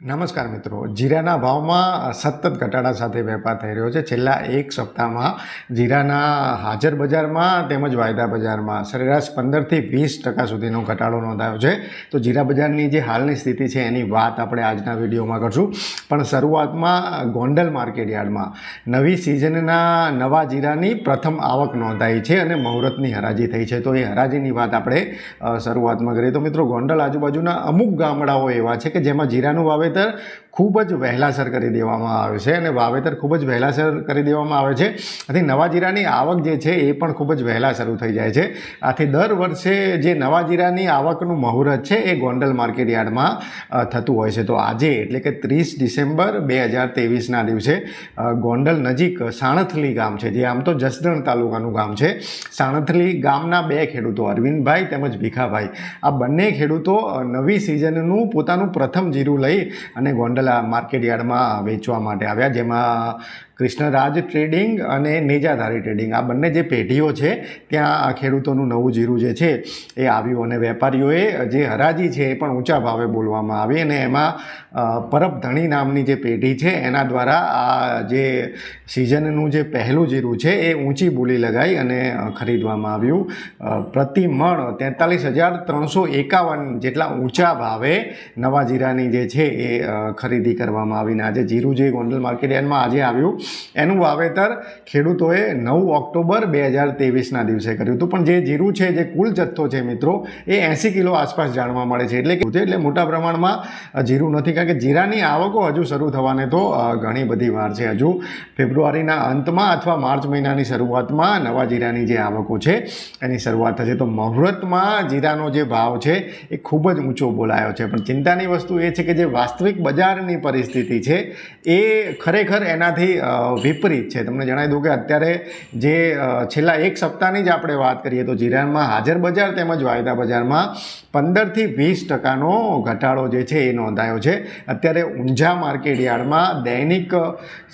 નમસ્કાર મિત્રો. જીરાના ભાવમાં સતત ઘટાડા સાથે વેપાર થઈ રહ્યો છે. છેલ્લા એક સપ્તાહમાં જીરાના હાજર બજારમાં તેમજ વાયદા બજારમાં સરેરાશ પંદરથી વીસ ટકા સુધીનો ઘટાડો નોંધાયો છે. તો જીરા બજારની જે હાલની સ્થિતિ છે એની વાત આપણે આજના વિડીયોમાં કરશું. પણ શરૂઆતમાં ગોંડલ માર્કેટ યાર્ડમાં નવી સિઝનના નવા જીરાની પ્રથમ આવક નોંધાઈ છે અને મુહૂર્તની હરાજી થઈ છે. તો એ હરાજીની વાત આપણે શરૂઆતમાં કરીએ. તો મિત્રો, ગોંડલ આજુબાજુના અમુક ગામડાઓ એવા છે કે જેમાં જીરાનું વાવેતર ખૂબ જ વહેલાસર કરી દેવામાં આવે છે અને વાવેતર ખૂબ જ વહેલાસર કરી દેવામાં આવે છે. આથી નવા જીરાની આવક જે છે એ પણ ખૂબ જ વહેલા શરૂ થઈ જાય છે. આથી દર વર્ષે જે નવા જીરાની આવકનું મુહૂર્ત છે એ ગોંડલ માર્કેટ યાર્ડમાં થતું હોય છે. તો આજે એટલે કે ત્રીસ ડિસેમ્બર બે હજાર તેવીસના દિવસે ગોંડલ નજીક સાણથલી ગામ છે, જે આમ તો જસદણ તાલુકાનું ગામ છે. સાણથલી ગામના બે ખેડૂતો, અરવિંદભાઈ તેમજ ભીખાભાઈ. આ બંને ખેડૂતો નવી સિઝનનું પોતાનું પ્રથમ જીરું લઈ અને ગોંડલ માર્કેટ યાર્ડમાં વેચવા માટે આવ્યા જેમાં કૃષ્ણરાજ ટ્રેડિંગ અને નેજાધારી ટ્રેડિંગ. આ બંને જે પેઢીઓ છે, ત્યાં ખેડૂતોનું નવું જીરું જે છે, એ આવ્યું અને વેપારીઓએ જે હરાજી છે, એ પણ ઊંચા ભાવે બોલવામાં આવી અને એમાં પરબ ધણી નામની જે પેઢી છે, એના દ્વારા આ જે સિઝનનું જે પહેલું જીરું છે, એ ઊંચી બોલી લગાઈ અને ખરીદવામાં આવ્યું. પ્રતિ મણ તેતાલીસ હજાર ત્રણસો એકાવન જેટલા ઊંચા ભાવે નવા જીરાની જે છે, એ ખરીદી કરવામાં આવીને આજે જીરું જે ગોંડલ માર્કેટ યાર્ડમાં આજે આવ્યું. એનું વાવેતર ખેડૂતોએ નવ ઓક્ટોબર બે હજાર ત્રેવીસના દિવસે કર્યું હતું. પણ જે જીરું છે, જે કુલ જથ્થો છે મિત્રો, એ એંસી કિલો આસપાસ જાણવા મળે છે. એટલે એટલે મોટા પ્રમાણમાં જીરું નથી. કારણ કે જીરાની આવકો હજુ શરૂ થવાને તો ઘણી બધી વાર છે. હજુ ફેબ્રુઆરીના અંતમાં અથવા માર્ચ મહિનાની શરૂઆતમાં નવા જીરાની જે આવકો છે, એની શરૂઆત થશે. તો મુહૂર્તમાં જીરાનો જે ભાવ છે, એ ખૂબ જ ઊંચો બોલાયો છે. પણ ચિંતાની વસ્તુ એ છે કે જે વાસ્તવિક બજારની પરિસ્થિતિ છે, એ ખરેખર એનાથી વિપરીત છે. તમને જણાવી દઉં કે અત્યારે જે છેલ્લા એક સપ્તાહની જ આપણે વાત કરીએ તો જીરાણમાં હાજર બજાર તેમજ વાયદા બજારમાં પંદરથી વીસ ટકાનો ઘટાડો જે છે એ નોંધાયો છે. અત્યારે ઊંઝા માર્કેટ યાર્ડમાં દૈનિક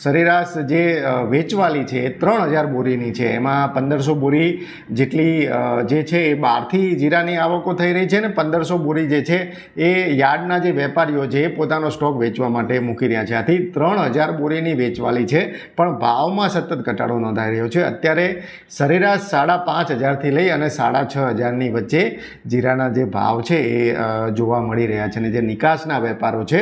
સરેરાશ જે વેચવાલી છે એ ત્રણ હજાર બોરીની છે. એમાં પંદરસો બોરી જેટલી જે છે એ બહારથી જીરાની આવકો થઈ રહી છે ને પંદરસો બોરી જે છે એ યાર્ડના જે વેપારીઓ છે એ પોતાનો સ્ટોક વેચવા માટે મૂકી રહ્યા છે. આથી ત્રણ હજાર બોરીની વેચવાલી છે. પણ ભાવમાં સતત ઘટાડો નોંધાઈ રહ્યો છે. અત્યારે સરેરાશ સાડા પાંચ હજારથી લઈ અને સાડા છ હજારની વચ્ચે જીરાના જે ભાવ છે એ જોવા મળી રહ્યા છે અને જે નિકાસના વેપારો છે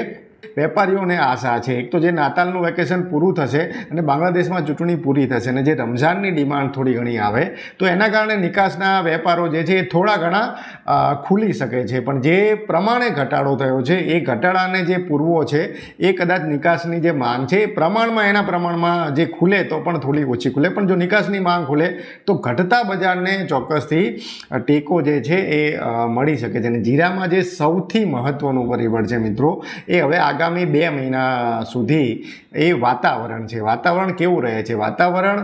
વેપારીઓને આશા છે. એક તો જે નાતાલનું વેકેશન પૂરું થશે અને બાંગ્લાદેશમાં ચૂંટણી પૂરી થશે અને જે રમઝાનની ડિમાન્ડ થોડી ઘણી આવે, તો એના કારણે નિકાસના વેપારો જે છે એ થોડા ઘણા ખુલી શકે છે. પણ જે પ્રમાણે ઘટાડો થયો છે, એ ઘટાડાને જે પૂર્વો છે, એ કદાચ નિકાસની જે માંગ છે, એ પ્રમાણમાં એના પ્રમાણમાં જે ખુલે તો પણ થોડી ઓછી ખુલે. પણ જો નિકાસની માંગ ખુલે, તો ઘટતા બજારને ચોક્કસથી ટેકો જે છે એ મળી શકે છે. અને જીરામાં જે સૌથી મહત્ત્વનું પરિબળ છે મિત્રો, એ હવે આગામી બે મહિના સુધી એ વાતાવરણ છે. વાતાવરણ કેવું રહે છે? વાતાવરણ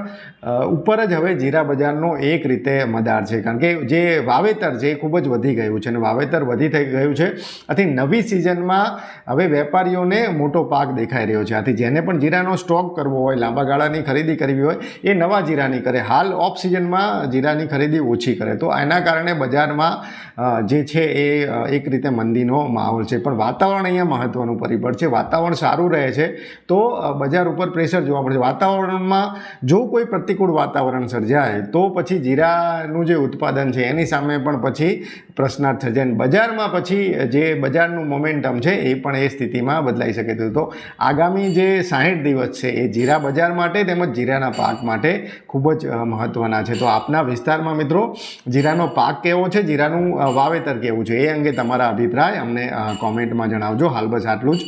ઉપર જ હવે જીરા બજારનો એક રીતે મદાર છે. કારણ કે જે વાવેતર છે એ ખૂબ જ વધી ગયું છે અને વાવેતર વધી થઈ ગયું છે. આથી નવી સિઝનમાં હવે વેપારીઓને મોટો પાક દેખાઈ રહ્યો છે. આથી જેને પણ જીરાનો સ્ટોક કરવો હોય, લાંબા ગાળાની ખરીદી કરવી હોય, એ નવા જીરાની કરે. હાલ ઓફ સિઝનમાં જીરાની ખરીદી ઓછી કરે. તો એના કારણે બજારમાં જે છે એ એક રીતે મંદીનો માહોલ છે. પણ વાતાવરણ અહીંયા મહત્ત્વનું પરિબળ છે વાતાવરણ સારું રહે છે, તો બજાર ઉપર પ્રેશર જોવા મળે છે વાતાવરણમાં જો કોઈ પ્રતિકૂળ વાતાવરણ સર્જાય, તો પછી જીરાનું જે ઉત્પાદન છે, એની સામે પણ પછી પ્રશ્નાર્થ સર્જાય બજારમાં પછી જે બજારનું મોમેન્ટમ છે, એ પણ એ સ્થિતિમાં બદલાઈ શકે છે. તો આગામી જે સાહીઠ દિવસ છે, એ જીરા બજાર માટે તેમજ જીરાના પાક માટે ખૂબ જ મહત્ત્વના છે. તો આપના વિસ્તારમાં મિત્રો, જીરાનો પાક કેવો છે? જીરાનું વાવેતર કેવું છે? એ અંગે તમારા અભિપ્રાય અમને કોમેન્ટમાં જણાવજો. હાલ બસ આટલું જ.